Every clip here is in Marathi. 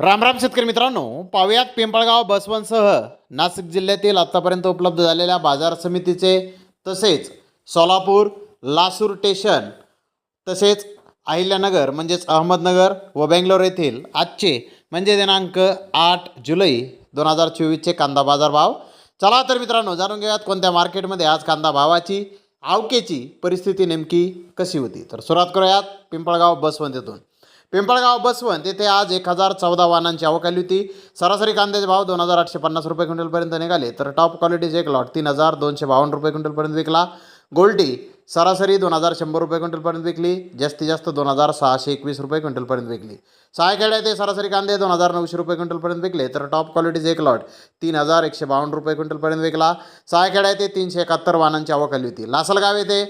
रामराम शेतकरी मित्रांनो पाहुयात पिंपळगाव बसवनसह नाशिक जिल्ह्यातील आत्तापर्यंत उपलब्ध झालेल्या बाजार समितीचे तसेच सोलापूर लासूर स्टेशन तसेच अहिल्यानगर म्हणजेच अहमदनगर व बेंगलोर येथील आजचे म्हणजे दिनांक आठ जुलै दोन हजार चोवीसचे कांदा बाजार भाव. चला तर मित्रांनो जाणून घेऊयात कोणत्या मार्केटमध्ये आज कांदा भावाची आवकेची परिस्थिती नेमकी कशी होती. तर सुरुवात करूयात पिंपळगाव बसवंत येथून. पिंपळगाव बसवंत येथे आज एक हजार चौदा वाहनांची आवक आली होती. सरासरी कांद्याचे भाव दोन हजार आठशे पन्नास रुपये क्विंटलपर्यंत निघाले. तर टॉप क्वालिटीचे एक लॉट तीन हजार दोनशे बावन्न रुपये क्विंटलपर्यंत विकला. गोल्डी सरासरी दोन हजार शंभर रुपये क्विंटलपर्यंत विकली. जास्तीत जास्त दोन हजार सहाशे एकवीस रुपये क्विंटलपर्यंत विकली. सहायखेड्या ते सरासरी कांदे दोन हजार नऊशे रुपये क्विंटलपर्यंत विकले. तर टॉप क्वालिटीचे एक लॉट तीन हजार एकशे बावन्न रुपये क्विंटलपर्यंत विकला. सहायखेड्या ते तीनशे एकाहत्तर वाहनांची आवक आली होती. लासलगाव येथे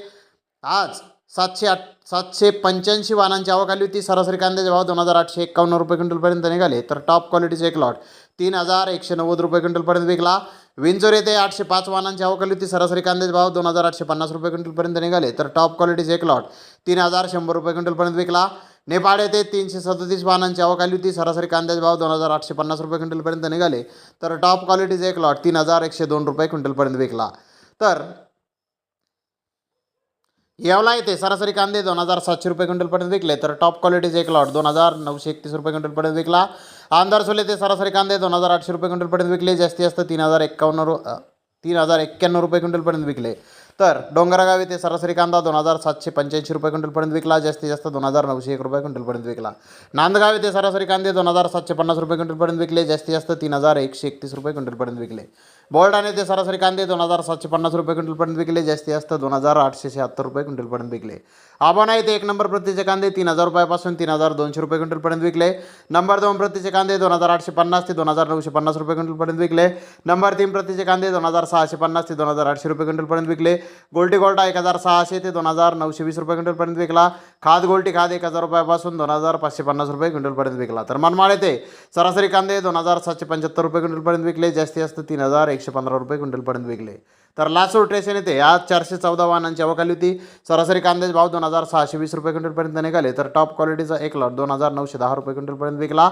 आज सातशे आठ सातशे पंच्याऐंशी वाहनांची आवक आली होती. सरासरी कांद्याचे भाव दोन हजार आठशे एक्कावन्न रुपये क्विंटलपर्यंत निघाले. तर टॉप क्वालिटीचे एक लॉट तीन हजार एकशे नव्वद रुपये क्विंटलपर्यंत विकला. विंजोर येथे आठशे पाच वाहनांची आवक आली होती. सरासरी कांद्याचे भाव दोन हजार आठशे पन्नास रुपये क्विंटलपर्यंत निघाले. तर टॉप क्वालिटीचे एक लॉट तीन हजार शंभर रुपये क्विंटलपर्यंत विकला. नेपाळ येथे तीनशे सदतीस वाहनांची आवक आली होती. सरासरी कांद्याचे भाव दोन हजार आठशे पन्नास रुपये क्विंटलपर्यंत निघाले. तर टॉप क्वालिटीचे एक लॉट तीन हजार एकशे दोन रुपये क्विंटलपर्यंत विकला. तर येवला येथे सरासरी कांदे दोन हजार सातशे रुपये क्विंटलपर्यंत विकले. तर टॉप क्वालिटीचे एक लॉट दोन हजार नऊशे एकतीस रुपये क्विंटलपर्यंत विकला. आमदार ते सरासरी कांदे दोन हजार आठशे रुपये क्विंटलपर्यंत विकले. जास्तीत जास्त तीन हजार एक्कावन्न रु तीन हजार एक्क्याण्णव रुपये क्विंटलपर्यंत विकले. तर डोंगरागावी येथे सरासरी कांदा दोन हजार सातशे पंच्याऐंशी रुपये क्विंटलपर्यंत विकला. जास्तीत जास्त दोन हजार नऊशे एक रुपये क्विंटलपर्यंत विकला. नांदगाव येथे सरासरी कांदे दोन हजार सातशे पन्नास रुपये क्विंटलपर्यंत विकले. जास्तीत जास्त तीन हजार एकशे एकतीस रुपये क्विंटलपर्यंत विकले. बोर्डाने ते सरासरी कांदे दोन हजार सातशे पन्नास रुपये क्विंटलपर्यंत विकले. जास्तीत जास्त दोन हजार आठशे शहात्तर रुपये क्विंटलपर्यंत विकले. आबाना येथे एक नंबर प्रतीचे कांदे तीन हजार रुपयापासून तीन हजार दोनशे रुपये क्विंटलपर्यंत विकले. नंबर दोन प्रतीचे कांदे दोन हजार आठशे पन्नास ते दोन हजार नऊशे पन्नास रुपये क्विंटलपर्यंत विकले. नंबर तीन प्रतीचे कांदे दोन हजार सहाशे पन्नास ते दोन हजार आठशे रुपये क्विंटलपर्यंत विकले. गोल्टी गोल्टा एक हजार सहाशे ते दोन हजार नऊशे वीस रुपये क्विंटलपर्यंत विकला. खाद गोल्टी खाद एक हजार रुपयापासून दोन हजार पाचशे पन्नास रुपये क्विंटलपर्यंत विकला. तर मनमाड येते. सरासरी कांदे दोन हजार सातशे पंच्याहत्तर रुपये क्विंटलपर्यंत विकले. जास्तीत जास्त तीन हजार एकशे पंधरा रुपये क्विंटलपर्यंत विकले. तर लासूर ट्रेसेन येथे आज चारशे चौदा वाहनांची अवकाली आली होती. सरासरी कांद्याचे भाव दोन हजार सहाशे वीस रुपये क्विंटलपर्यंत निघाले. तर टॉप क्वालिटीचा एक लॉट दोन हजार नऊशे दहा रुपये क्विंटलपर्यंत विकला.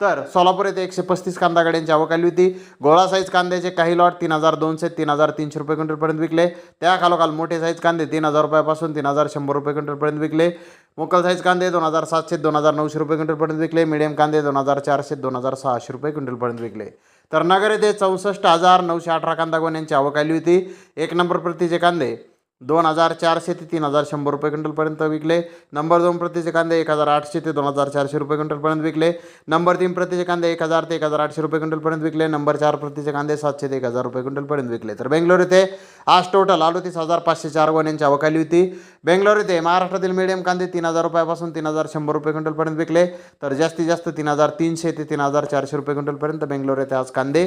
तर सोलापूर येथे एकशे पस्तीस कांदा गाड्यांची आवक आली होती. गोळा साईज कांद्याचे काही लॉट तीन हजार दोनशे तीन हजार तीनशे रुपये क्विंटलपर्यंत विकले. त्या खालोखाल मोठे साईज कांदे तीन हजार रुपयापासून तीन हजार शंभर रुपये क्विंटलपर्यंत विकले. मोकल साईज कांदे दोन हजार सातशे दोन हजार नऊशे रुपये क्विंटलपर्यंत विकले. मिडियम कांदे दोन हजार चारशे दोन हजार सहाशे रुपये क्विंटलपर्यंत विकले. तर नगर येथे चौसष्ट हजार नऊशे अठरा कांदा गोण्यांची आवक आली होती. एक नंबर प्रतीचे कांदे दोन हजार चारशे ते तीन हजार शंभर रुपये क्विंटलपर्यंत विकले. नंबर दोन प्रतीचे कांदे एक हजार आठशे ते दोन हजार चारशे रुपये क्विंटलपर्यंत विकले. नंबर तीन प्रतीचे कांदे एक हजार ते एक हजार आठशे रुपये क्विंटलपर्यंत विकले. नंबर चार प्रतीचे कांदे सातशे ते एक हजार रुपये क्विंटलपर्यंत विकले. तर बेंगलोर येथे आज टोटल अडतीस हजार पाचशे चार गोण्यांची अवकाली होती. बेंगलोर येथे महाराष्ट्रातील मीडियम कांदे तीन हजार रुपयापासून तीन हजार शंभर रुपये क्विंटलपर्यंत विकले. तर जास्तीत जास्त तीन हजार तीनशे ते तीन हजार चारशे रुपये क्विंटलपर्यंत बेंगलोर येथे आज कांदे